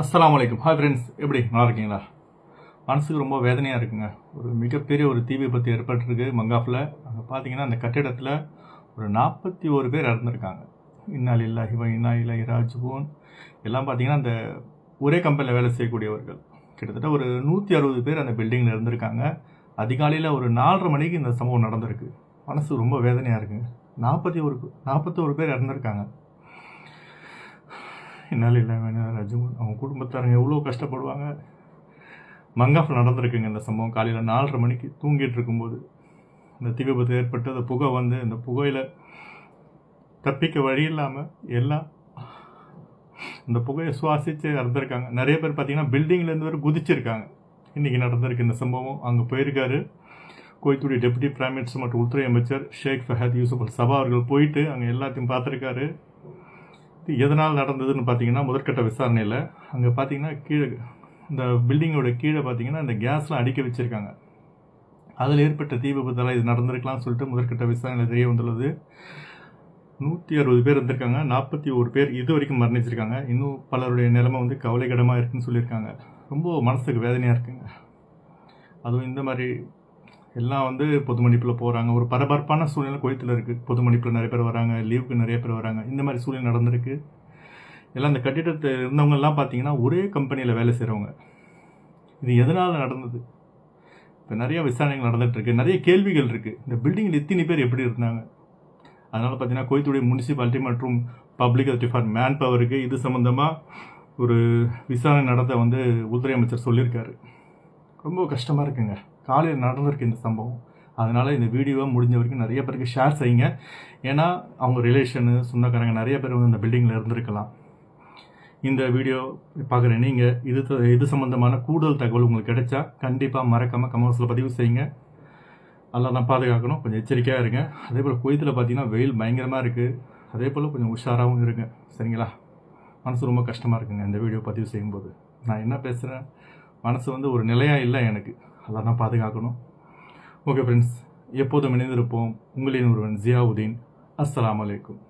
அஸ்லாம் வலைக்கம் hi friends எப்படி? நல்லா இருக்கீங்களா? மனசுக்கு ரொம்ப வேதனையாக இருக்குங்க. ஒரு மிகப்பெரிய ஒரு தீ விபத்து ஏற்பட்டிருக்கு மங்காஃபில் அங்கே பார்த்தீங்கன்னா அந்த கட்டிடத்தில் ஒரு நாற்பத்தி ஒரு பேர் இறந்துருக்காங்க. இன்னால் இல்லா ஹிவ இன்னா இல்லா இராஜ்போன் எல்லாம் பார்த்தீங்கன்னா அந்த ஒரே கம்பெனியில் வேலை செய்யக்கூடியவர்கள். கிட்டத்தட்ட ஒரு நூற்றி அறுபது பேர் அந்த பில்டிங்கில் இருந்திருக்காங்க. அதிகாலையில் ஒரு நாலரை மணிக்கு இந்த சம்பவம் நடந்திருக்கு. மனசு ரொம்ப வேதனையாக இருக்குங்க. நாற்பத்தி ஒரு நாற்பத்தோரு பேர் இறந்துருக்காங்க. என்னால் இல்லை வேணும்? ரஜிமன் அவங்க குடும்பத்தாரங்க எவ்வளோ கஷ்டப்படுவாங்க? மங்காஃபில் நடந்திருக்குங்க இந்த சம்பவம். காலையில் நாலரை மணிக்கு தூங்கிட்டு இருக்கும்போது இந்த தீ விபத்து ஏற்பட்டு அந்த புகை வந்து இந்த புகையில் தப்பிக்க வழி இல்லாமல் எல்லாம் இந்த புகையை சுவாசித்து இறந்துருக்காங்க. நிறைய பேர் பார்த்தீங்கன்னா பில்டிங்லேருந்து வரை குதிச்சிருக்காங்க. இன்றைக்கி நடந்திருக்கு இந்த சம்பவம். அங்கே போயிருக்காரு. கோயத்துடைய டெப்யூட்டி பிரைம் மினிஸ்டர் மற்றும் உள்துறை அமைச்சர் ஷேக் ஃபஹத் யூசுப் அல் சபா அவர்கள் போயிட்டு அங்கே எல்லாத்தையும் பார்த்துருக்காரு. எதனால் நடந்ததுன்னு பார்த்தீங்கன்னா முதற்கட்ட விசாரணையில் அங்கே பார்த்தீங்கன்னா கீழே இந்த பில்டிங்கோட கீழே பார்த்தீங்கன்னா இந்த கேஸ்லாம் அடிக்க வச்சுருக்காங்க. அதில் ஏற்பட்ட தீ விபத்தால் இது நடந்திருக்கலாம்னு சொல்லிட்டு முதற்கட்ட விசாரணையில் தெரிய வந்துள்ளது. நூற்றி அறுபது பேர் இருந்திருக்காங்க. நாற்பத்தி ஒரு பேர் இது வரைக்கும் மரணிச்சிருக்காங்க. இன்னும் பலருடைய நிலைமை வந்து கவலைக்கிடமாக இருக்குன்னு சொல்லியிருக்காங்க. ரொம்ப மனசுக்கு வேதனையாக இருக்குங்க. அதுவும் இந்த மாதிரி எல்லாம் வந்து பொது மன்னிப்பில் போகிறாங்க ஒரு பரபரப்பான சூழ்நிலை கோயத்தில் இருக்குது பொது மன்னிப்பில் நிறைய பேர் வராங்க. லீவுக்கு நிறைய பேர் வராங்க. இந்த மாதிரி சூழ்நிலை நடந்திருக்கு. எல்லாம் இந்த கட்டிடத்தை இருந்தவங்கெல்லாம் பார்த்தீங்கன்னா ஒரே கம்பெனியில் வேலை செய்கிறவங்க இது எதனால் நடந்தது? இப்போ நிறைய விசாரணைகள் நடந்துகிட்ருக்கு நிறைய கேள்விகள் இருக்குது இந்த பில்டிங்கில் எத்தனை பேர் எப்படி இருந்தாங்க? அதனால் பார்த்தீங்கன்னா கோயத்துடைய முனிசிபாலிட்டி மற்றும் பப்ளிக் ஃபார் மேன் பவருக்கு இது சம்மந்தமாக ஒரு விசாரணை நடத்த வந்து உள்துறை அமைச்சர் சொல்லியிருக்காரு. ரொம்ப கஷ்டமாக இருக்குங்க. காலையில் நடந்திருக்கு இந்த சம்பவம். அதனால் இந்த வீடியோவை முடிஞ்ச வரைக்கும் நிறைய பேருக்கு ஷேர் செய்யுங்க. ஏன்னா அவங்க ரிலேஷனு சொந்தக்காரங்க நிறைய பேர் வந்து இந்த பில்டிங்கில் இருந்திருக்கலாம். இந்த வீடியோ பார்க்குற நீங்கள் இது த- இது சம்மந்தமான கூடுதல் தகவல் உங்களுக்கு கிடைச்சா கண்டிப்பாக மறக்காமல் கமெண்ட்ஸில் பதிவு செய்யுங்க. நல்லா தான் பாதுகாக்கணும். கொஞ்சம் எச்சரிக்கையாக இருங்க. அதே போல் குவைத்தில் பார்த்தீங்கன்னா வெயில் பயங்கரமாக இருக்குது அதே போல் கொஞ்சம் உஷாராகவும் இருங்க. சரிங்களா? மனசு ரொம்ப கஷ்டமாக இருக்குங்க இந்த வீடியோ பதிவு செய்யும்போது. நான் என்ன பேசுகிறேன் மனசு வந்து ஒரு நிலையாக இல்லை எனக்கு. அதெல்லாம் தான் பாதுகாக்கணும். ஓகே ஃப்ரெண்ட்ஸ் எப்போதும் இணைந்திருப்போம் உங்களின் ஒருவன் ஜியாவுதீன். அஸ்லாம் அலைக்கும்.